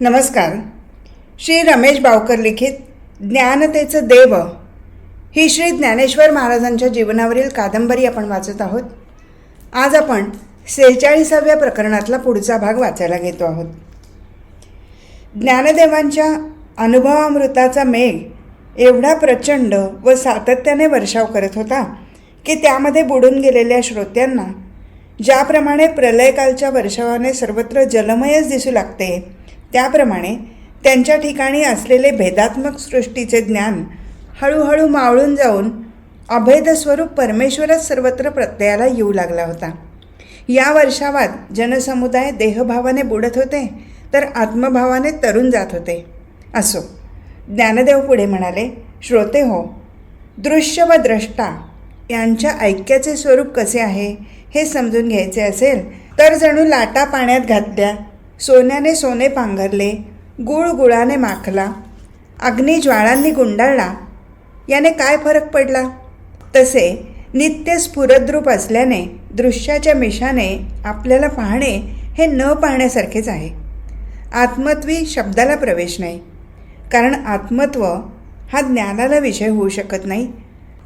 नमस्कार. श्री रमेश बावकर लिखित ज्ञानतेचं देव. ही श्री ज्ञानेश्वर महाराजांच्या जीवनावरील कादंबरी आपण वाचत आहोत. आज आपण सेहेचाळीसाव्या प्रकरणातला पुढचा भाग वाचायला घेतो आहोत. ज्ञानदेवांच्या अनुभवामृताचा मेघ एवढा प्रचंड व सातत्याने वर्षाव करत होता की त्यामध्ये बुडून गेलेल्या श्रोत्यांना ज्याप्रमाणे प्रलयकालच्या वर्षावाने सर्वत्र जलमयच दिसू लागते त्याप्रमाणे त्यांच्या ठिकाणी असलेले भेदात्मक सृष्टीचे ज्ञान हळूहळू मावळून जाऊन अभेद स्वरूप परमेश्वरच सर्वत्र प्रत्ययाला येऊ लागला होता. या वर्षावात जनसमुदाय देहभावाने बुडत होते तर आत्मभावाने तरुण जात होते. असो ज्ञानदेव पुढे म्हणाले श्रोते हो दृश्य व द्रष्टा यांच्या ऐक्याचे स्वरूप कसे आहे हे समजून घ्यायचे असेल तर जणू लाटा पाण्यात घातल्या सोन्याने सोने पांघरले गुळ गुळाने माखला अग्नी ज्वाळांनी गुंडाळला. याने काय फरक पडला? तसे नित्य स्फुरद्रूप असल्याने दृश्याच्या मिशाने आपल्याला पाहणे हे न पाहण्यासारखेच आहे. आत्मत्वी शब्दाला प्रवेश नाही. कारण आत्मत्व हा ज्ञानाला विषय होऊ शकत नाही.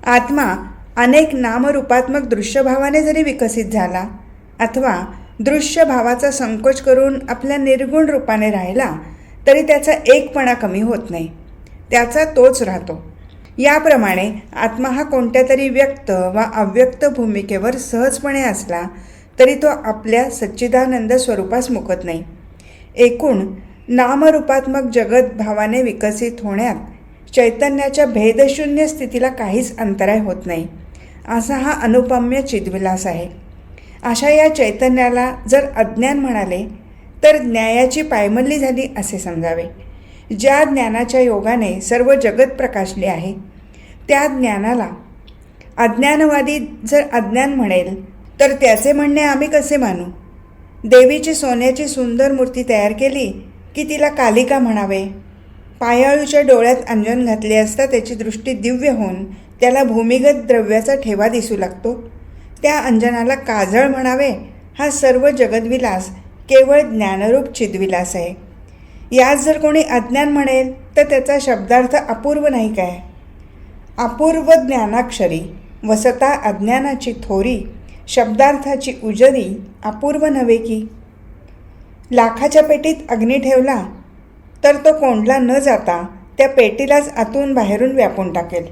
आत्मा अनेक नामरूपात्मक दृश्यभावाने जरी विकसित झाला अथवा दृश्य भावाचा संकोच करून आपल्या निर्गुण रूपाने राहिला तरी त्याचा एकपणा कमी होत नाही. त्याचा तोच राहतो. याप्रमाणे आत्मा हा कोणत्या तरी व्यक्त वा अव्यक्त भूमिकेवर सहजपणे असला तरी तो आपल्या सच्चिदानंद स्वरूपास मुकत नाही. एकूण नामरूपात्मक जगत भावाने विकसित होण्यात चैतन्याच्या भेदशून्य स्थितीला काहीच अंतराय होत नाही. असा हा अनुपम्य चिद्विलास आहे. अशा या चैतन्याला जर अज्ञान म्हणाले तर न्यायाची पायमल्ली झाली असे समजावे. ज्या ज्ञानाच्या योगाने सर्व जगत प्रकाशले आहे त्या ज्ञानाला अज्ञानवादी जर अज्ञान म्हणेल तर त्याचे म्हणणे आम्ही कसे मानू? देवीची सोन्याची सुंदर मूर्ती तयार केली की तिला कालिका म्हणावे? पायाळूच्या डोळ्यात अंजन घातले असता त्याची दृष्टी दिव्य होऊन त्याला भूमिगत द्रव्याचा ठेवा दिसू लागतो. त्या अंजनाला काजळ म्हणावे हा सर्व जगद्विलास केवळ ज्ञानरूप चिद्विलास आहे. यास जर कोणी अज्ञान म्हणेल तर त्याचा शब्दार्थ अपूर्व नाही काय? अपूर्व ज्ञानाक्षरी वसता अज्ञानाची थोरी शब्दार्थाची उजरी अपूर्व नव्हे की? लाखाच्या पेटीत अग्नी ठेवला तर तो कोंडला न जाता त्या पेटीलाच आतून बाहेरून व्यापून टाकेल.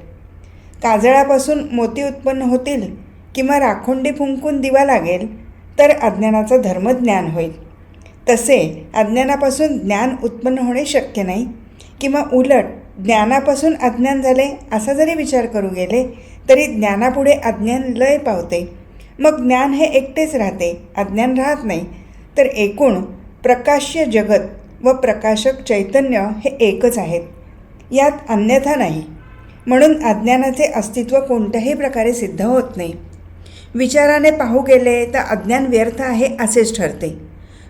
काजळापासून मोती उत्पन्न होतील किंवा राखोंडी फुंकून दिवा लागेल तर अज्ञानाचा धर्मज्ञान होईल. तसे अज्ञानापासून ज्ञान उत्पन्न होणे शक्य नाही किंवा उलट ज्ञानापासून अज्ञान झाले असा जरी विचार करू गेले तरी ज्ञानापुढे अज्ञान लय पावते. मग ज्ञान हे एकटेच राहते अज्ञान राहत नाही. तर एकूण प्रकाश्य जगत व प्रकाशक चैतन्य हे एकच आहेत. यात अन्यथा नाही. म्हणून अज्ञानाचे अस्तित्व कोणत्याही प्रकारे सिद्ध होत नाही. विचाराने पाहू गेले तर अज्ञान व्यर्थ आहे असेच ठरते.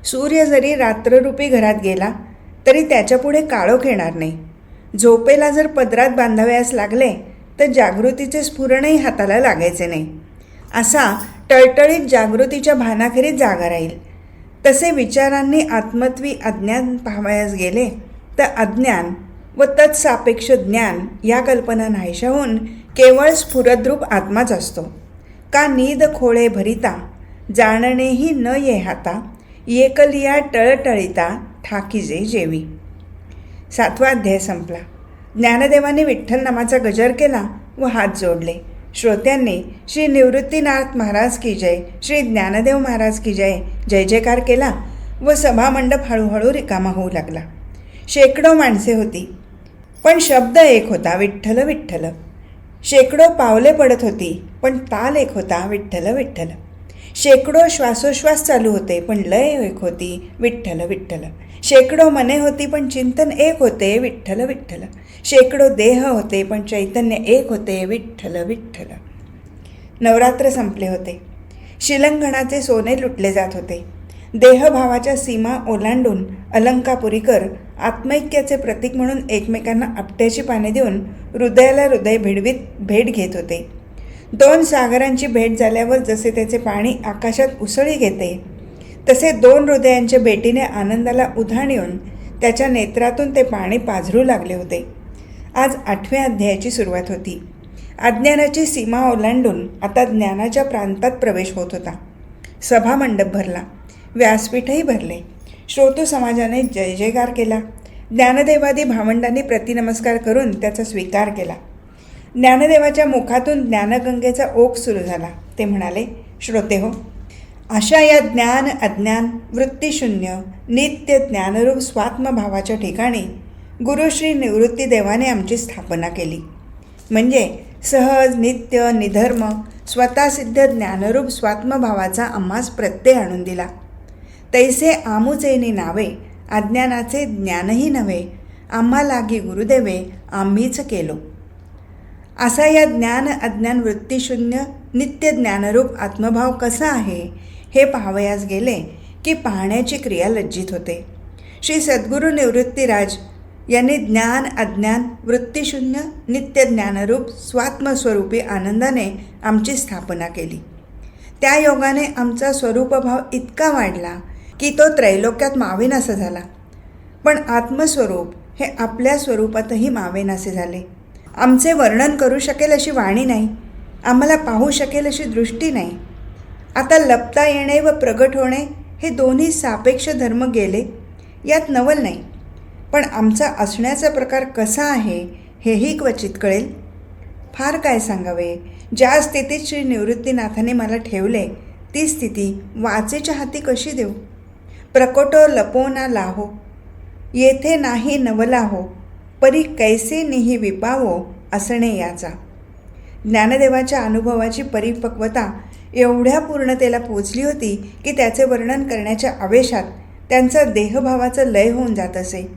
सूर्य जरी रात्ररूपी घरात गेला तरी त्याच्यापुढे काळोख येणार नाही. झोपेला जर पदरात बांधावयास लागले तर जागृतीचे स्फुरणही हाताला लागायचे नाही. असा टळटळीत जागृतीच्या भानाखेरीत जागा राहील. तसे विचारांनी आत्मत्वी अज्ञान पाहावयास गेले तर अज्ञान व तत्सापेक्ष ज्ञान या कल्पना नाहीशा होऊन केवळ स्फुरद्रूप आत्माच असतो. का नीद खोळे भरिता जाणणेही न ये हाता येकलिया टळटळीता ठाकीजे जेवी. सातवा अध्याय संपला. ज्ञानदेवाने विठ्ठल नामाचा गजर केला व हात जोडले. श्रोत्यांनी श्री निवृत्तीनाथ महाराज की जय श्री ज्ञानदेव महाराज की जय जय जयकार केला व सभामंडप हळूहळू रिकामा होऊ लागला. शेकडो माणसे होती. पण शब्द एक होता विठ्ठल विठ्ठल. शेकडो पावले पडत होती पण ताल एक होता विठ्ठल विठ्ठल. शेकडो श्वासोश्वास चालू होते पण लय एक होती विठ्ठल विठ्ठल. शेकडो मने होती पण चिंतन एक होते विठ्ठल विठ्ठल. शेकडो देह होते पण चैतन्य एक होते विठ्ठल विठ्ठल. नवरात्र संपले होते. शिलंगणाचे सोने लुटले जात होते. देहभावाच्या सीमा ओलांडून अलंकापुरीकर आत्मैक्याचे प्रतीक म्हणून एकमेकांना आपट्याची पाने देऊन हृदयाला हृदय भिडवीत भेट घेत होते. दोन सागरांची भेट झाल्यावर जसे त्याचे पाणी आकाशात उसळी घेते तसे दोन हृदयांच्या भेटीने आनंदाला उधाण येऊन त्याच्या नेत्रातून ते पाणी पाझरू लागले होते. आज आठव्या अध्यायाची सुरुवात होती. अज्ञानाची सीमा ओलांडून आता ज्ञानाच्या प्रांतात प्रवेश होत होता. सभामंडप भरला. व्यासपीठही भरले. श्रोतू समाजाने जय जयकार केला. ज्ञानदेवादी भावंडांनी प्रतिनमस्कार करून त्याचा स्वीकार केला. ज्ञानदेवाच्या मुखातून ज्ञानगंगेचा ओघ सुरू झाला. ते म्हणाले श्रोते हो अशा या ज्ञान अज्ञान वृत्तीशून्य नित्य ज्ञानरूप स्वात्मभावाच्या ठिकाणी गुरुश्री निवृत्तीदेवाने आमची स्थापना केली. म्हणजे सहज नित्य निधर्म स्वतःसिद्ध ज्ञानरूप स्वात्मभावाचा आम्हास प्रत्यय आणून दिला. तैसे आमुचेनी नावे अज्ञानाचे ज्ञानही नव्हे आम्हा लागी गुरुदेवे आम्हीच केलो. असा या ज्ञान अज्ञान वृत्तीशून्य नित्य ज्ञानरूप आत्मभाव कसा आहे हे पाहावयास गेले की पाहण्याची क्रिया लज्जित होते. श्री सद्गुरू निवृत्तीराज यांनी ज्ञान अज्ञान वृत्तीशून्य नित्य ज्ञानरूप स्वात्मस्वरूपी आनंदाने आमची स्थापना केली. त्या योगाने आमचा स्वरूपभाव इतका वाढला की तो त्रैलोक्यात मावेनासा झाला. पण आत्मस्वरूप हे आपल्या स्वरूपातही मावेनासे झाले. आमचे वर्णन करू शकेल अशी वाणी नाही. आम्हाला पाहू शकेल अशी दृष्टी नाही. आता लपता येणे व प्रगट होणे हे दोन्ही सापेक्ष धर्म गेले यात नवल नाही. पण आमचा असण्याचा प्रकार कसा आहे हेही क्वचित कळेल. फार काय सांगावे ज्या स्थितीत श्री निवृत्तीनाथाने मला ठेवले ती स्थिती वाचेच्या हाती कशी देऊ? प्रकोटो लपो ना लाहो येथे नाही नवलाहो परी कैसे निही विपावो असणे याचा. ज्ञानदेवाच्या अनुभवाची परिपक्वता एवढ्या पूर्णतेला पोचली होती की त्याचे वर्णन करण्याच्या आवेशात त्यांचा देहभावाचं लय होऊन जात असे.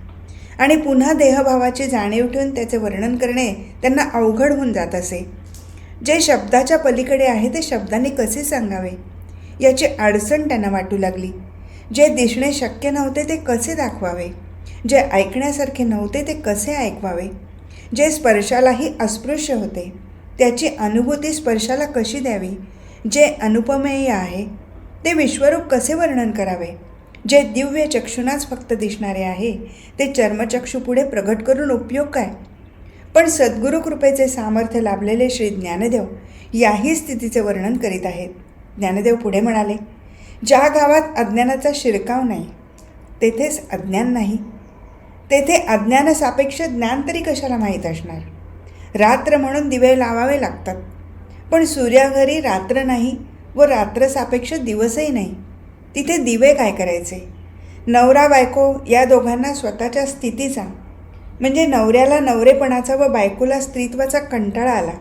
आणि पुन्हा देहभावाची जाणीव ठेवून त्याचे वर्णन करणे त्यांना अवघड होऊन जात असे. जे शब्दाच्या पलीकडे आहे ते शब्दांनी कसे सांगावे? याची अडचण त्यांना वाटू लागली. जे दिसणे शक्य नव्हते ते कसे दाखवावे? जे ऐकण्यासारखे नव्हते ते कसे ऐकवावे? जे स्पर्शालाही अस्पृश्य होते त्याची अनुभूती स्पर्शाला कशी द्यावी? जे अनुपमेय आहे ते विश्वरूप कसे वर्णन करावे? जे दिव्य चक्षुनाच फक्त दिसणारे आहे ते चर्मचक्षुपुढे प्रगट करून उपयोग काय? पण सद्गुरु कृपेचे सामर्थ्य लाभलेले श्री ज्ञानदेव याही स्थितीचे वर्णन करीत आहेत. ज्ञानदेव पुढे म्हणाले ज्या गावात अज्ञानाचा शिरकाव नाही तेथेच अज्ञान नाही. तेथे अज्ञानसापेक्ष ज्ञान तरी कशाला माहीत असणार? रात्र म्हणून दिवे लावावे लागतात. पण सूर्याघरी रात्र नाही व रात्रसापेक्ष दिवसही नाही. तिथे दिवे काय करायचे? नवरा बायको या दोघांना स्वतःच्या स्थितीचा म्हणजे नवऱ्याला नवरेपणाचा व बायकोला स्त्रीत्वाचा कंटाळा आला.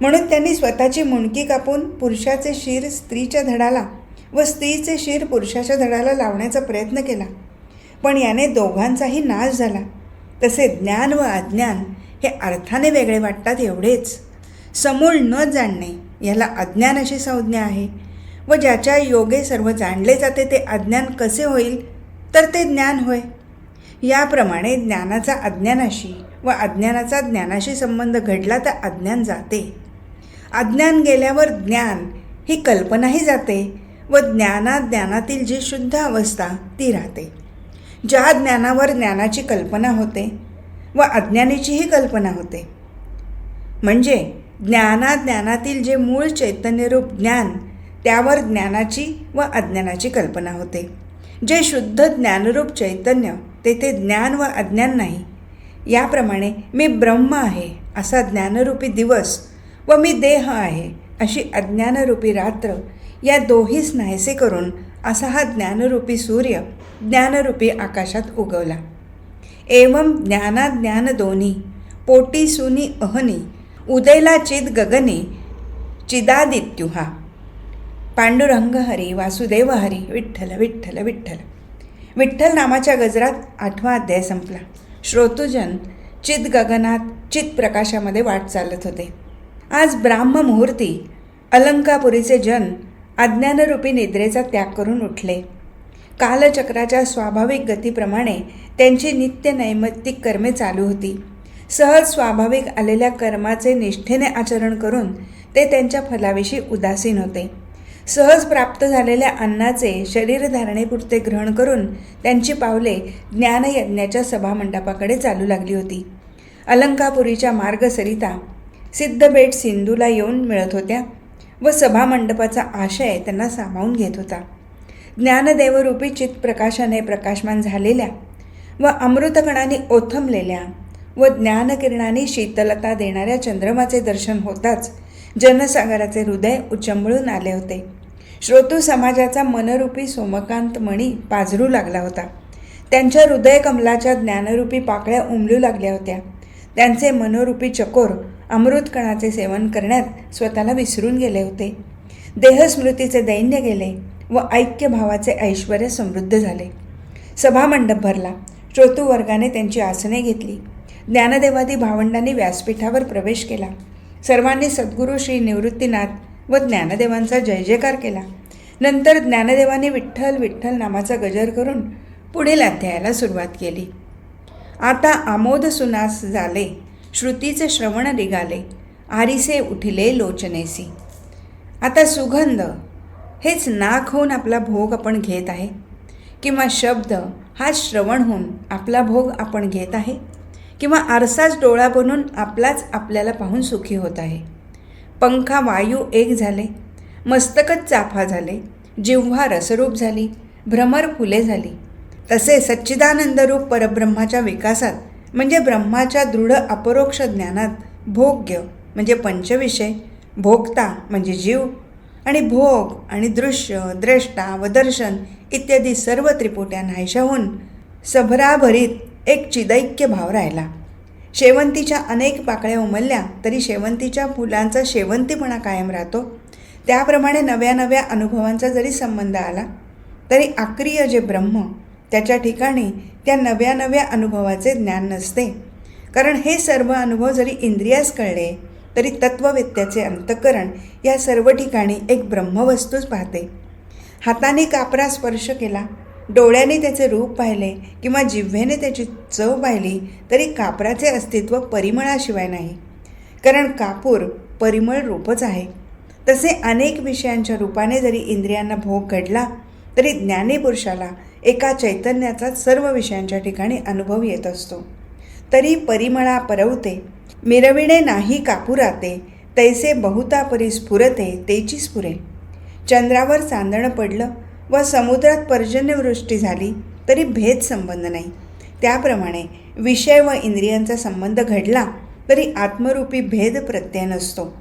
म्हणून त्यांनी स्वतःची मुंडकी कापून पुरुषाचे शिर स्त्रीच्या धडाला व स्त्रीचे शिर पुरुषाच्या धडाला लावण्याचा प्रयत्न केला. पण याने दोघांचाही नाश झाला. तसे ज्ञान व अज्ञान हे अर्थाने वेगळे वाटतात एवढेच. समूळ न जाणणे याला अज्ञान अशी संज्ञा आहे व ज्याच्या योगे सर्व जाणले जाते ते अज्ञान कसे होईल? तर ते ज्ञान होय. याप्रमाणे ज्ञानाचा अज्ञानाशी व अज्ञानाचा ज्ञानाशी संबंध घडला तर अज्ञान जाते. अज्ञान गेल्यावर ज्ञान ही कल्पनाही जाते. व ज्ञानात ज्ञानातील जी शुद्ध अवस्था ती राहते. ज्या ज्ञानावर ज्ञानाची कल्पना होते व अज्ञानाचीही कल्पना होते. म्हणजे ज्ञानात ज्ञानातील जे मूळ चैतन्यरूप ज्ञान त्यावर ज्ञानाची व अज्ञानाची कल्पना होते. जे शुद्ध ज्ञानरूप चैतन्य तेथे ज्ञान व अज्ञान नाही. याप्रमाणे मी ब्रह्म आहे असा ज्ञानरूपी दिवस व मी देह आहे अशी अज्ञानरूपी रात्र या दोहीस नाहीसे करून असा हा ज्ञानरूपी सूर्य ज्ञानरूपी आकाशात उगवला. एवम ज्ञाना ज्ञान दोन्ही पोटी सुनी अहनी उदयला चिद गगनी चिदादित्युहा. पांडुरंग हरी वासुदेव हरी विठ्ठल विठ्ठल विठ्ठल. विठ्ठल नामाच्या गजरात आठवा अध्याय संपला. श्रोतुजन चित गगनात चित प्रकाशामध्ये वाट चालत होते. आज ब्राह्म मुहूर्ती अलंकापुरीचे जन अज्ञानरूपी निद्रेचा त्याग करून उठले. कालचक्राच्या स्वाभाविक गतीप्रमाणे त्यांची नित्य नैमित्तिक कर्मे चालू होती. सहज स्वाभाविक आलेल्या कर्माचे निष्ठेने आचरण करून ते त्यांच्या फलाविषयी उदासीन होते. सहज प्राप्त झालेल्या अन्नाचे शरीरधारणेपुरते ग्रहण करून त्यांची पावले ज्ञानयज्ञाच्या सभामंडपाकडे चालू लागली होती. अलंकापुरीच्या मार्गसरिता सिद्धबेट सिंधूला येऊन मिळत होत्या. व सभामंडपाचा आशय त्यांना सामावून घेत होता. ज्ञानदेवरूपी चित्प्रकाशाने प्रकाशमान झालेल्या व अमृतकणाने ओथंबलेल्या व ज्ञानकिरणाने शीतलता देणाऱ्या चंद्रमाचे दर्शन होताच जनसागराचे हृदय उचंबळून आले होते. श्रोतू समाजाचा मनरूपी सोमकांत मणी पाझरू लागला होता. त्यांच्या हृदय कमलाच्या ज्ञानरूपी पाकळ्या उमलू लागल्या होत्या. त्यांचे मनोरूपी चकोर अमृतकणाचे सेवन करण्यात स्वतःला विसरून गेले होते. देहस्मृतीचे दैन्य गेले व ऐक्यभावाचे ऐश्वर समृद्ध झाले. सभामंडप भरला. श्रोतूवर्गाने त्यांची आसने घेतली. ज्ञानदेवादी भावंडांनी व्यासपीठावर प्रवेश केला. सर्वांनी सद्गुरू श्री निवृत्तीनाथ व ज्ञानदेवांचा जय जयकार केला. नंतर ज्ञानदेवांनी विठ्ठल विठ्ठल नामाचा गजर करून पुढील अध्यायाला सुरुवात केली. आता आमोद सुनास झाले. श्रुतीचे श्रवण निघाले. आरिसे उठिले लोचनेसी. आता सुगंध हेच नाक होऊन आपला भोग आपण घेत आहे? किंवा शब्द हा श्रवण होऊन आपला भोग आपण घेत आहे? किंवा आरसाच डोळा बनून आपलाच आपल्याला पाहून सुखी होत आहे? पंखा वायू एक झाले. मस्तकच चाफा झाले. जिव्हा रसरूप झाली. भ्रमर फुले झाली. तसे सच्चिदानंदरूप परब्रह्माच्या विकासात म्हणजे ब्रह्माच्या दृढ अपरोक्ष ज्ञानात भोग्य म्हणजे पंचविषय भोगता म्हणजे जीव आणि भोग आणि दृश्य द्रष्टा व दर्शन इत्यादी सर्व त्रिपुट्या नाहीशाहून सभराभरीत एक चिदैक्य भाव राहिला. शेवंतीच्या अनेक पाकळ्या उमलल्या तरी शेवंतीच्या फुलांचा शेवंतीपणा कायम राहतो. त्याप्रमाणे नव्या नव्या अनुभवांचा जरी संबंध आला तरी आक्रिय जे ब्रह्म त्याच्या ठिकाणी त्या नव्या नव्या अनुभवाचे ज्ञान नसते. कारण हे सर्व अनुभव जरी इंद्रियास कळले तरी तत्ववेत्याचे अंतःकरण या सर्व ठिकाणी एक ब्रह्मवस्तूच पाहते. हाताने कापरा स्पर्श केला डोळ्याने त्याचे रूप पाहिले किंवा जिव्हेने त्याची चव पाहिली तरी कापराचे अस्तित्व परिमळाशिवाय नाही. कारण कापूर परिमळ रूपच आहे. तसे अनेक विषयांच्या रूपाने जरी इंद्रियांना भोग घडला तरी ज्ञानीपुरुषाला एका चैतन्याचा सर्व विषयांच्या ठिकाणी अनुभव येत असतो. तरी परिमळा परवते मिरविणे नाही कापुराते तैसे बहुता परी स्फुरते तेची स्फुरे. चंद्रावर चांदणं पडलं व समुद्रात पर्जन्यवृष्टी झाली तरी भेद संबंध नाही. त्याप्रमाणे विषय व इंद्रियांचा संबंध घडला तरी आत्मरूपी भेद प्रत्यय नसतो.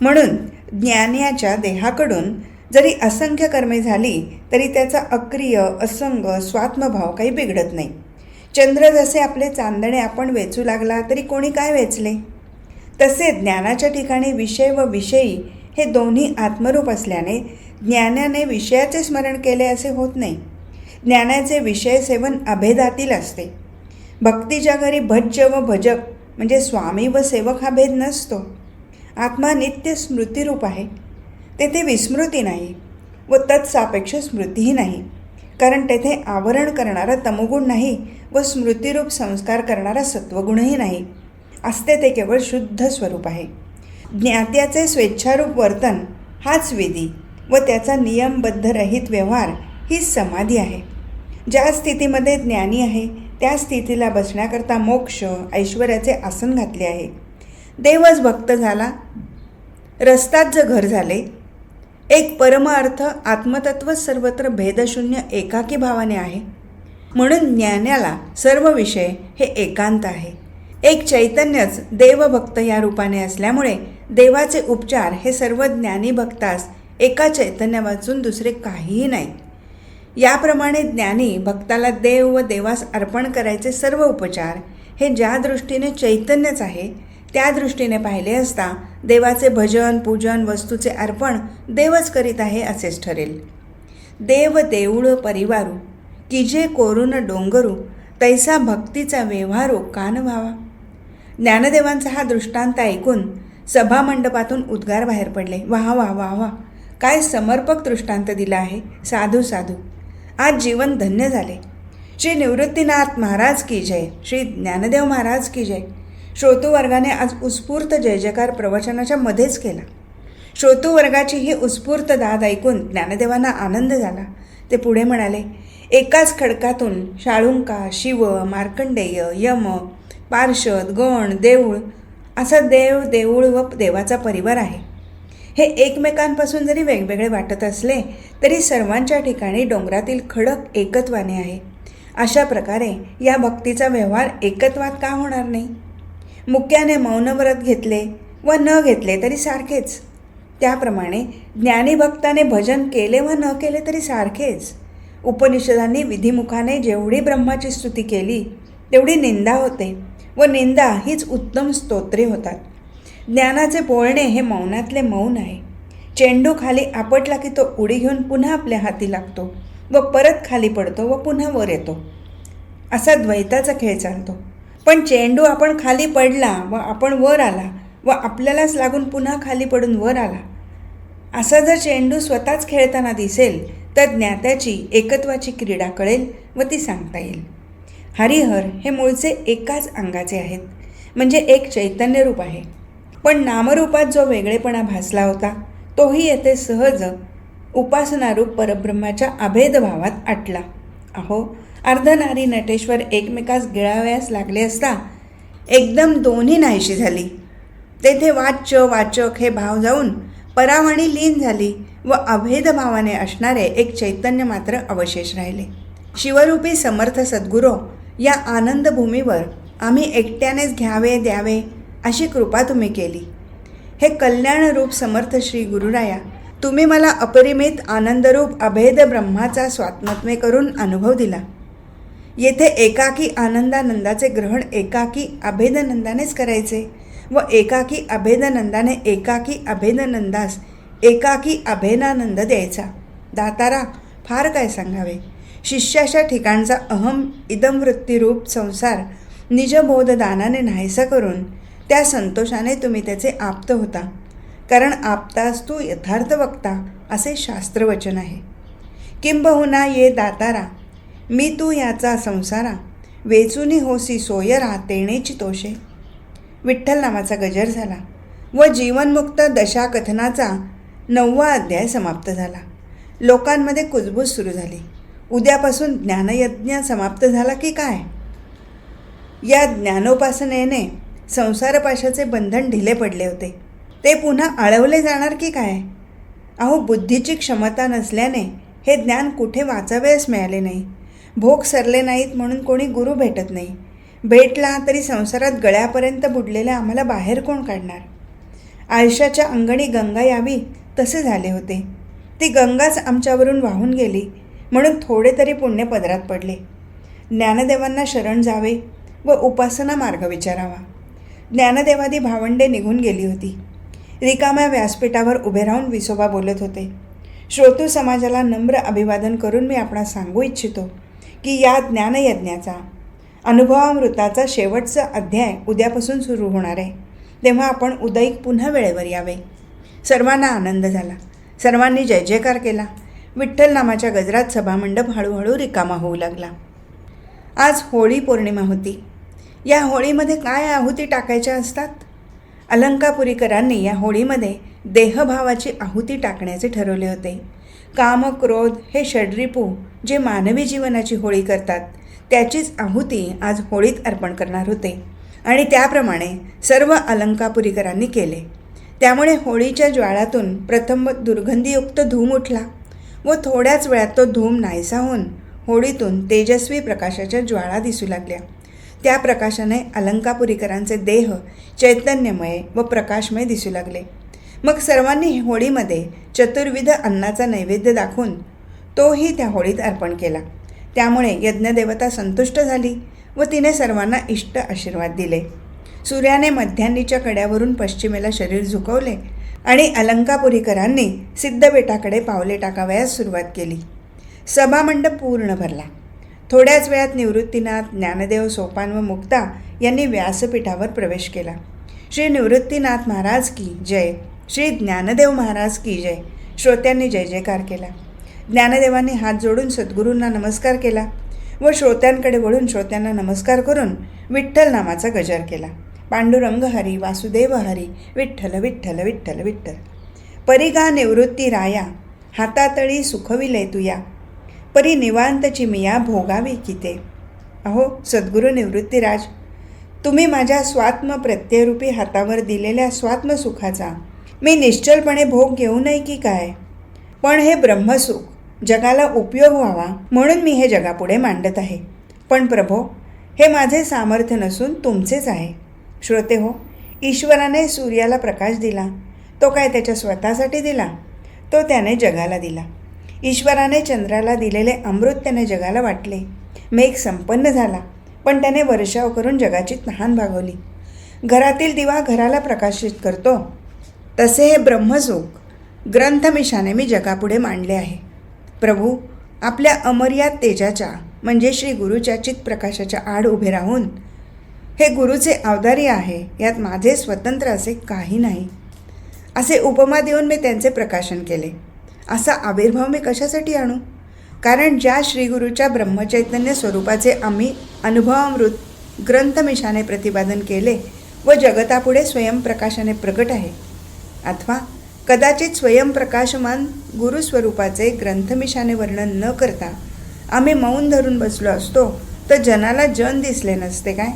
म्हणून ज्ञानाच्या देहाकडून जरी असंख्य कर्मे झाली तरी त्याचा अक्रिय असंग स्वात्मभाव काही बिघडत नाही. चंद्र जसे आपले चांदणे आपण वेचू लागला तरी कोणी काय वेचले? तसे ज्ञानाच्या ठिकाणी विषय व विषयी हे दोन्ही आत्मरूप असल्याने ज्ञानाने विषयाचे स्मरण केले असे होत नाही. ज्ञानाचे विषय सेवन अभेदातील असते. भक्तीच्या घरी भज्य व भजक म्हणजे स्वामी व सेवक हा भेद नसतो. आत्मा नित्य स्मृतिरूप आहे. तेथे विस्मृती नाही व तत्सापेक्ष स्मृतीही नाही. कारण तेथे आवरण करणारा तमोगुण नाही व स्मृतिरूप संस्कार करणारा सत्वगुणही नाही. असते ते केवळ शुद्ध स्वरूप आहे. ज्ञात्याचे स्वेच्छारूप वर्तन हाच विधी व त्याचा नियमबद्ध रहित व्यवहार ही समाधी आहे. ज्या स्थितीमध्ये ज्ञानी आहे त्या स्थितीला बसण्याकरता मोक्ष ऐश्वर्याचे आसन घातले आहे. देवच भक्त झाला. रस्तात जर घर झाले एक परमार्थ आत्मतत्व सर्वत्र भेदशून्य एकाकी भावाने आहे. म्हणून ज्ञानाला सर्व विषय हे एकांत आहे. एक चैतन्यच देवभक्त या रूपाने असल्यामुळे देवाचे उपचार हे सर्व ज्ञानी भक्तास एका चैतन्या वाचून दुसरे काहीही नाही. याप्रमाणे ज्ञानी भक्ताला देव व देवास अर्पण करायचे सर्व उपचार हे ज्या दृष्टीने चैतन्यच आहे त्या दृष्टीने पाहिले असता देवाचे भजन पूजन वस्तूचे अर्पण देवच करीत आहे असेच ठरेल. देव देऊळ परिवारू की जे कोरून डोंगरू तैसा भक्तीचा व्यवहारो कान व्हावा. ज्ञानदेवांचा हा दृष्टांत ऐकून सभामंडपातून उद्गार बाहेर पडले. वाह वाह वाह वाह काय समर्पक दृष्टांत दिला आहे. साधू साधू आज जीवन धन्य झाले. श्री निवृत्तीनाथ महाराज की जय. श्री ज्ञानदेव महाराज की जय. श्रोतूवर्गाने आज उत्स्फूर्त जय जयकार प्रवचनाच्या मध्येच केला. श्रोतूवर्गाची ही उत्स्फूर्त दाद ऐकून ज्ञानदेवांना आनंद झाला. ते पुढे म्हणाले एकाच खडकातून शाळुंका शिव मार्कंडेय यम पार्षद गण देऊळ असा देव देऊळ व देवाचा परिवार आहे. हे एकमेकांपासून जरी वेगवेगळे वाटत असले तरी सर्वांच्या ठिकाणी डोंगरातील खडक एकत्वाने आहे. अशा प्रकारे या भक्तीचा व्यवहार एकत्वात का होणार नाही? मुक्याने मौनव्रत घेतले व न घेतले तरी सारखेच. त्याप्रमाणे ज्ञानीभक्ताने भजन केले व न केले तरी सारखेच. उपनिषदांनी विधिमुखाने जेवढी ब्रह्माची स्तुती केली तेवढी निंदा होते व निंदा हीच उत्तम स्तोत्रे होतात. ज्ञानाचे बोलणे हे मौनातले मौन आहे. चेंडू खाली आपटला की तो उडी घेऊन पुन्हा आपल्या हाती लागतो व परत खाली पडतो व पुन्हा वर येतो. असा द्वैताचा खेळ चालतो. पण चेंडू आपण खाली पडला व आपण वर आला व आपल्यालाच लागून पुन्हा खाली पडून वर आला. असा जर चेंडू स्वतःच खेळताना दिसेल तर ज्ञात्याची एकत्वाची क्रीडा कळेल व ती सांगता येईल. हरिहर हे मूळचे एकाच अंगाचे आहेत म्हणजे एक चैतन्य रूप आहे. पण नामरूपात जो वेगळेपणा भासला होता तोही येथे सहज उपासनारूप परब्रह्माच्या अभेदभावात आटला. अहो अर्धनारी नटेश्वर एकमेकास गिळावयास लागले असता एकदम दोन्ही नाहीशी झाली. तेथे वाच्य वाचक हे भाव जाऊन परावाणी लीन झाली व अभेद भावाने असणारे एक चैतन्य मात्र अवशेष राहिले. शिवरूपी समर्थ सद्गुरो या आनंदभूमीवर आम्ही एकट्यानेच घ्यावे द्यावे अशी कृपा तुम्ही केली. हे कल्याणरूप समर्थ श्री गुरुराया तुम्ही मला अपरिमित आनंदरूप अभेद ब्रह्माचा स्वात्मत्वे करून अनुभव दिला. येथे एकाकी आनंदानंदाचे ग्रहण एकाकी अभेदनंदानेच करायचे व एकाकी अभेदनंदाने एकाकी अभेदनंदास एकाकी अभेदानंद द्यायचा. दातारा फार काय सांगावे? शिष्याच्या ठिकाणचा अहम इदमवृत्तीरूप संसार निजबोध दानाने नाहीसा करून त्या संतोषाने तुम्ही त्याचे आप्त होता. कारण आपतास तू यथार्थ वक्ता असे शास्त्रवचन आहे. किंबहुना ये दातारा मी तू याचा संसारा वेचुनी होसी सोयरा तेणेची तोषे. विठ्ठल नामाचा गजर झाला व जीवनमुक्त दशा कथनाचा नववा अध्याय समाप्त झाला. लोकांमध्ये कुजबूज सुरू झाली. उद्यापासून ज्ञानयज्ञ समाप्त झाला की काय? या ज्ञानोपासनेने संसारपाशाचे बंधन ढिले पडले होते. ते पुन्हा आळवले जाणार की काय? अहो बुद्धीची क्षमता नसल्याने हे ज्ञान कुठे वाचावेस मिळाले नाही. भोग सरले नाहीत म्हणून कोणी गुरु भेटत नाही. भेटला तरी संसारात गळ्यापर्यंत बुडलेल्या आम्हाला बाहेर कोण काढणार? आयुष्याच्या अंगणी गंगा यावी तसे झाले होते. ती गंगाच आमच्यावरून वाहून गेली म्हणून थोडे तरी पुण्य पदरात पडले. ज्ञानदेवांना शरण जावे व उपासना मार्ग विचारावा. ज्ञानदेवादी भावंडे निघून गेली होती. रिकाम्या व्यासपीठावर उभे राहून विसोबा बोलत होते. श्रोतू समाजाला नम्र अभिवादन करून मी आपणास सांगू इच्छितो. की या ज्ञानयज्ञाचा अनुभवामृताचा शेवटचा अध्याय उद्यापासून सुरू होणार आहे. तेव्हा आपण उदयिक पुन्हा वेळेवर यावे. सर्वांना आनंद झाला. सर्वांनी जय जयकार केला. विठ्ठल नामाच्या गजरात सभामंडप हळूहळू रिकामा होऊ लागला. आज होळी पौर्णिमा होती. या होळीमध्ये काय आहुती टाकायच्या असतात? अलंकापुरीकरांनी या होळीमध्ये देहभावाची आहुती टाकण्याचे ठरवले होते. काम क्रोध हे षड्रिपू जे मानवी जीवनाची होळी करतात त्याचीच आहुती आज होळीत अर्पण करणार होते. आणि त्याप्रमाणे सर्व अलंकापुरीकरांनी केले. त्यामुळे होळीच्या ज्वाळातून प्रथम दुर्गंधीयुक्त धूम उठला व थोड्याच वेळात तो धूम नाहीसा होऊन होळीतून तेजस्वी प्रकाशाच्या ज्वाळा दिसू लागल्या. त्या प्रकाशाने अलंकापुरीकरांचे देह चैतन्यमय व प्रकाशमय दिसू लागले. मग सर्वांनी होळीमध्ये चतुर्विध अन्नाचा नैवेद्य दाखवून तोही त्या होळीत अर्पण केला. त्यामुळे यज्ञदेवता संतुष्ट झाली व तिने सर्वांना इष्ट आशीर्वाद दिले. सूर्याने मध्यान्नीच्या कड्यावरून पश्चिमेला शरीर झुकवले आणि अलंकापुरीकरांनी सिद्धबेटाकडे पावले टाकावयास सुरुवात केली. सभामंडप पूर्ण भरला. थोड्याच वेळात निवृत्तीनाथ ज्ञानदेव सोपान व मुक्ता यांनी व्यासपीठावर प्रवेश केला. श्री निवृत्तीनाथ महाराज की जय. श्री ज्ञानदेव महाराज की जय. श्रोत्यांनी जय जयकार केला. ज्ञानदेवांनी हात जोडून सद्गुरूंना नमस्कार केला व श्रोत्यांकडे वळून श्रोत्यांना नमस्कार करून विठ्ठल नामाचा गजर केला. पांडुरंग हरी वासुदेव हरी विठ्ठल विठ्ठल विठ्ठल विठ्ठल. परिगा निवृत्ती राया हातातळी सुखविले तुया. परी निवांतची मिया भोगावी किते. अहो सद्गुरू निवृत्तीराज तुम्ही माझ्या स्वात्म प्रत्ययरूपी हातावर दिलेल्या स्वात्मसुखाचा मी निश्चलपणे भोग घेऊ नये की काय? पण हे ब्रह्मसुख जगाला उपयोग व्हावा म्हणून मी हे जगापुढे मांडत आहे. पण प्रभो हे माझे सामर्थ्य नसून तुमचेच आहे. श्रोते हो ईश्वराने सूर्याला प्रकाश दिला. तो काय त्याच्या स्वतःसाठी दिला? तो त्याने जगाला दिला. ईश्वराने चंद्राला दिलेले अमृत त्याने जगाला वाटले. मेघ संपन्न झाला पण त्याने वर्षाव करून जगाची तहान भागवली. घरातील दिवा घराला प्रकाशित करतो. तसे हे ब्रह्मसुख ग्रंथमिशाने मी जगापुढे मांडले आहे. प्रभू आपल्या अमर्याद तेजाच्या म्हणजे श्री गुरुच्या चित्प्रकाशाच्या आड उभे राहून हे गुरुचे अवदारी आहे यात माझे स्वतंत्र असे काही नाही. असे उपमा देऊन मी त्यांचे प्रकाशन केले. असा आविर्भाव मी कशासाठी आणू? कारण ज्या श्रीगुरूच्या ब्रह्मचैतन्य स्वरूपाचे आम्ही अनुभवामृत ग्रंथमिशाने प्रतिपादन केले व जगतापुढे स्वयंप्रकाशाने प्रकट आहे अथवा कदाचित स्वयंप्रकाशमान गुरुस्वरूपाचे ग्रंथमिशाने वर्णन न करता आम्ही मौन धरून बसलो असतो तर जनाला जन दिसले नसते काय?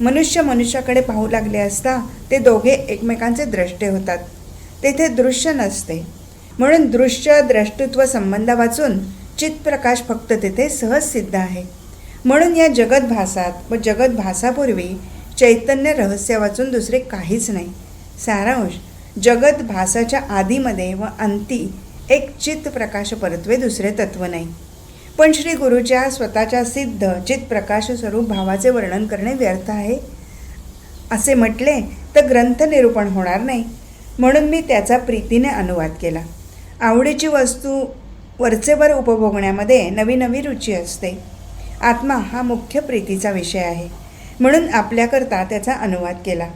मनुष्य मनुष्याकडे पाहू लागले असता ते दोघे एकमेकांचे द्रष्टे होतात. तेथे दृश्य नसते. म्हणून दृश्य द्रष्टृत्व संबंध वाचून चितप्रकाश फक्त तेथे सहज सिद्ध आहे. म्हणून या जगत भासात व जगत भासापूर्वी चैतन्य रहस्य वाचून दुसरे काहीच नाही. सारांश जगत भासाच्या आधीमध्ये व अंती एक चित्त प्रकाश परत्वे दुसरे तत्व नाही. पण श्री गुरुच्या स्वतःच्या सिद्ध चित्प्रकाश स्वरूप भावाचे वर्णन करणे व्यर्थ आहे. असे म्हटले तर ग्रंथ निरूपण होणार नाही. म्हणून मी त्याचा प्रीतीने अनुवाद केला. आवडीची वस्तू वरचेवर उपभोगण्यामध्ये नवी नवी रुची असते. आत्मा हा मुख्य प्रीतीचा विषय आहे. म्हणून आपल्याकरता त्याचा अनुवाद केला.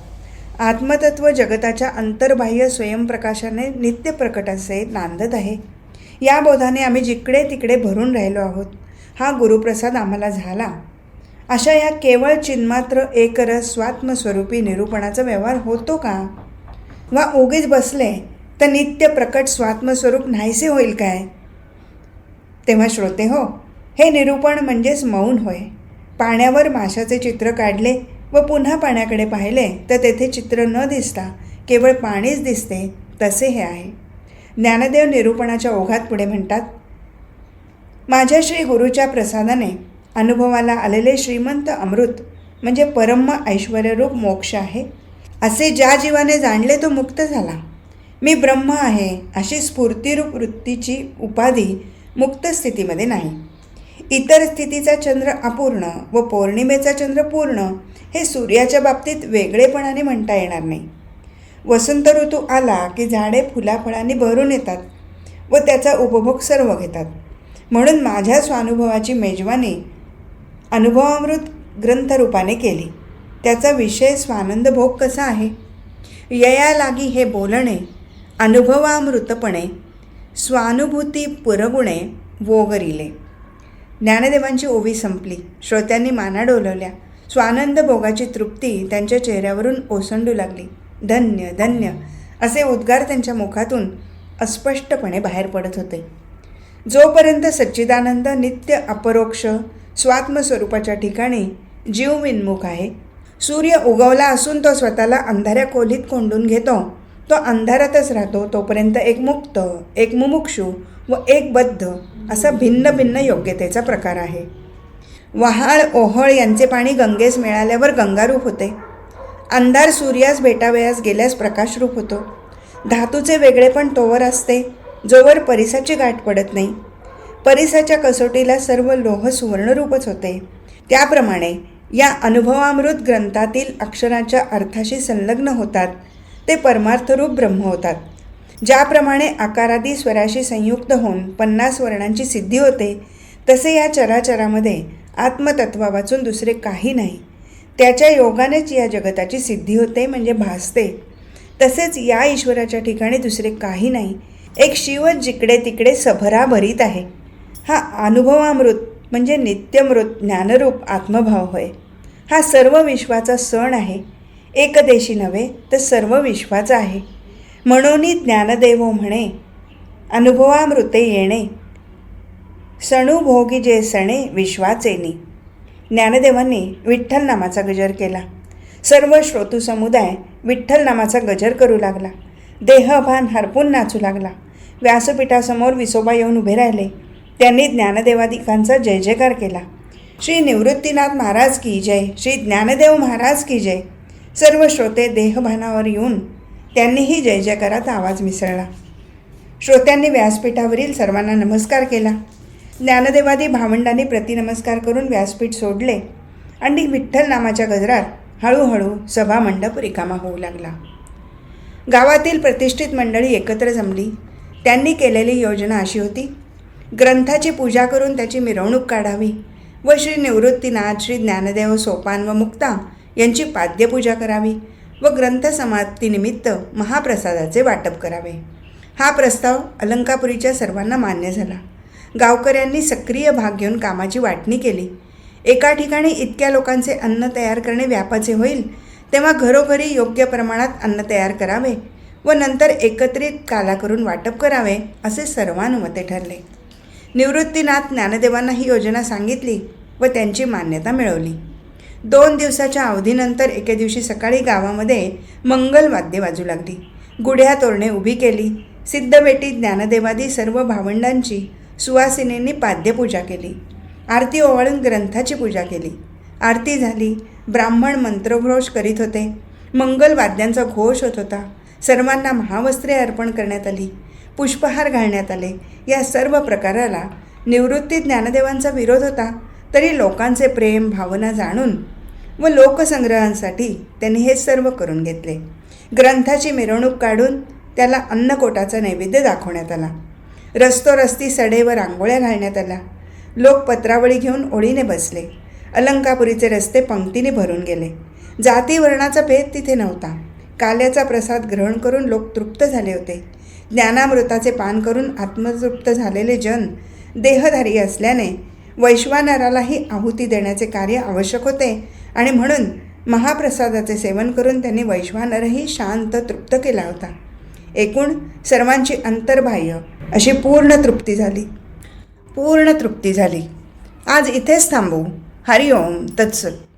आत्मतत्व जगताच्या अंतर्बाह्य स्वयंप्रकाशाने नित्य प्रकट असे नांदत आहे. या बोधाने आम्ही जिकडे तिकडे भरून राहिलो आहोत. हा गुरुप्रसाद आम्हाला झाला. अशा या केवळ चिन्मात्र एकरस स्वात्मस्वरूपी निरूपणाचा व्यवहार होतो का? वा उगीच बसले तर नित्य प्रकट स्वात्मस्वरूप नाहीसे होईल काय? तेव्हा श्रोते हो हे निरूपण म्हणजेच मौन होय. पाण्यावर माशाचे चित्र काढले व पुन्हा पाण्याकडे पाहिले तर तेथे चित्र न दिसता केवळ पाणीच दिसते तसे हे आहे. ज्ञानदेव निरूपणाच्या ओघात पुढे म्हणतात माझ्या श्री गुरुच्या प्रसादाने अनुभवाला आलेले श्रीमंत अमृत म्हणजे परम ऐश्वर्यरूप मोक्ष आहे. असे ज्या जीवाने जाणले तो मुक्त झाला. मी ब्रह्म आहे अशी स्फूर्तिरूप वृत्तीची उपाधी मुक्त स्थितीमध्ये नाही. इतर स्थितीचा चंद्र अपूर्ण व पौर्णिमेचा चंद्र पूर्ण हे सूर्याच्या बाबतीत वेगळेपणाने म्हणता येणार नाही. वसंत ऋतू आला की झाडे फुलाफळांनी भरून येतात व त्याचा उपभोग सर्व घेतात. म्हणून माझ्या स्वानुभवाची मेजवानी अनुभवामृत ग्रंथरूपाने केली. त्याचा विषय स्वानंद भोग कसा आहे? यया लागी हे बोलणे अनुभवामृतपणे स्वानुभूती पुरगुणे वोगरिले. ज्ञानदेवांची ओवी संपली. श्रोत्यांनी माना डोलवल्या. स्वानंद भोगाची तृप्ती त्यांच्या चेहऱ्यावरून ओसंडू लागली. धन्य धन्य असे उद्गार त्यांच्या मुखातून अस्पष्टपणे बाहेर पडत होते. जोपर्यंत सच्चिदानंद नित्य अपरोक्ष स्वात्मस्वरूपाच्या ठिकाणी जीव विन्मुख आहे सूर्य उगवला असून तो स्वतःला अंधाऱ्या खोलीत कोंडून घेतो. तो अंधारातच राहतो तोपर्यंत एक मुक्त एक मुमुक्षू व एक बद्ध असा भिन्न भिन्न योग्यतेचा प्रकार आहे. वहाळ ओहळ यांचे पाणी गंगेस मिळाल्यावर गंगारूप होते. अंधार सूर्यास भेटावयास गेल्यास प्रकाशरूप होतो. धातूचे वेगळेपण तोवर असते जोवर परिसाची गाठ पडत नाही. परिसाच्या कसोटीला सर्व लोह सुवर्णरूपच होते. त्याप्रमाणे या अनुभवामृत ग्रंथातील अक्षराच्या अर्थाशी संलग्न होतात. ते परमार्थरूप ब्रह्म होतात. ज्याप्रमाणे आकारादी स्वराशी संयुक्त होऊन पन्नास वर्णांची सिद्धी होते तसे या चराचरामध्ये आत्मतत्वा वाचून दुसरे काही नाही. त्याच्या योगानेच या जगताची सिद्धी होते म्हणजे भासते. तसेच या ईश्वराच्या ठिकाणी दुसरे काही नाही. एक शिवच जिकडे तिकडे सभरा भरीत आहे. हा अनुभवामृत म्हणजे नित्यमृत ज्ञानरूप आत्मभाव होय. हा सर्व विश्वाचा सण आहे. एकदेशी नव्हे तर सर्व विश्वाचा आहे. म्हणून ज्ञानदेव म्हणे अनुभवामृते येणे. सणुभोगी जे सणे विश्वाचेनी ज्ञानदेवांनी विठ्ठल नामाचा गजर केला. सर्व श्रोतू समुदाय विठ्ठल नामाचा गजर करू लागला. देहभान हरपून नाचू लागला. व्यासपीठासमोर विसोबा येऊन उभे राहिले. त्यांनी ज्ञानदेवादिकांचा जय जयकार केला. श्री निवृत्तीनाथ महाराज की जय श्री ज्ञानदेव महाराज की जय. सर्व श्रोते देहभानावर येऊन त्यांनीही जय जयकारात आवाज मिसळला. श्रोत्यांनी व्यासपीठावरील सर्वांना नमस्कार केला. ज्ञानदेवादी भावंडांनी प्रतिनमस्कार करून व्यासपीठ सोडले आणि विठ्ठल नामाच्या गजरात हळूहळू सभामंडप रिकामा होऊ लागला. गावातील प्रतिष्ठित मंडळी एकत्र जमली. त्यांनी केलेली योजना अशी होती. ग्रंथाची पूजा करून त्याची मिरवणूक काढावी व श्री निवृत्तीनाथ श्री ज्ञानदेव सोपान व मुक्ता यांची पाद्यपूजा करावी व ग्रंथ समाप्तीनिमित्त महाप्रसादाचे वाटप करावे. हा प्रस्ताव अलंकापुरीच्या सर्वांना मान्य झाला. गावकऱ्यांनी सक्रिय भाग घेऊन कामाची वाटणी केली. एका ठिकाणी इतक्या लोकांचे अन्न तयार करणे व्यापाचे होईल तेव्हा घरोघरी योग्य प्रमाणात अन्न तयार करावे व नंतर एकत्रित काला करून वाटप करावे असे सर्वानुमते ठरले. निवृत्तीनाथ ज्ञानदेवांना ही योजना सांगितली व त्यांची मान्यता मिळवली. दोन दिवसाच्या अवधीनंतर एके दिवशी सकाळी गावामध्ये मंगलवाद्य वाजू लागली. गुढ्या तोरणे उभी केली. सिद्धबेटी ज्ञानदेवादी सर्व भावंडांची सुवासिनींनी पाद्यपूजा केली. आरती ओवाळून ग्रंथाची पूजा केली. आरती झाली. ब्राह्मण मंत्रघोष करीत होते. मंगलवाद्यांचा घोष होत होता. सर्वांना महावस्त्रे अर्पण करण्यात आली. पुष्पहार घालण्यात आले. या सर्व प्रकाराला निवृत्ती ज्ञानदेवांचा विरोध होता. तरी लोकांचे प्रेम भावना जाणून व लोकसंग्रहांसाठी त्यांनी हे सर्व करून घेतले. ग्रंथाची मिरवणूक काढून त्याला अन्नकोटाचा नैवेद्य दाखवण्यात आला. रस्तोरस्ती सडेवर रांगोळ्या घालण्यात आल्या. लोक पत्रावळी घेऊन ओळीने बसले. अलंकापुरीचे रस्ते पंक्तीने भरून गेले. जाती वर्णाचा भेद तिथे नव्हता. काल्याचा प्रसाद ग्रहण करून लोक तृप्त झाले होते. ज्ञानामृताचे पान करून आत्मतृप्त झालेले जन देहधारी असल्याने वैश्वानरालाही आहुती देण्याचे कार्य आवश्यक होते आणि म्हणून महाप्रसादाचे सेवन करून त्यांनी वैश्वानरही शांत तृप्त केला होता. एकूण सर्वांची अंतर्बाह्य अशी पूर्ण तृप्ती झाली. पूर्ण तृप्ती झाली. आज इथेच थांबू. हरिओम. तत्सत.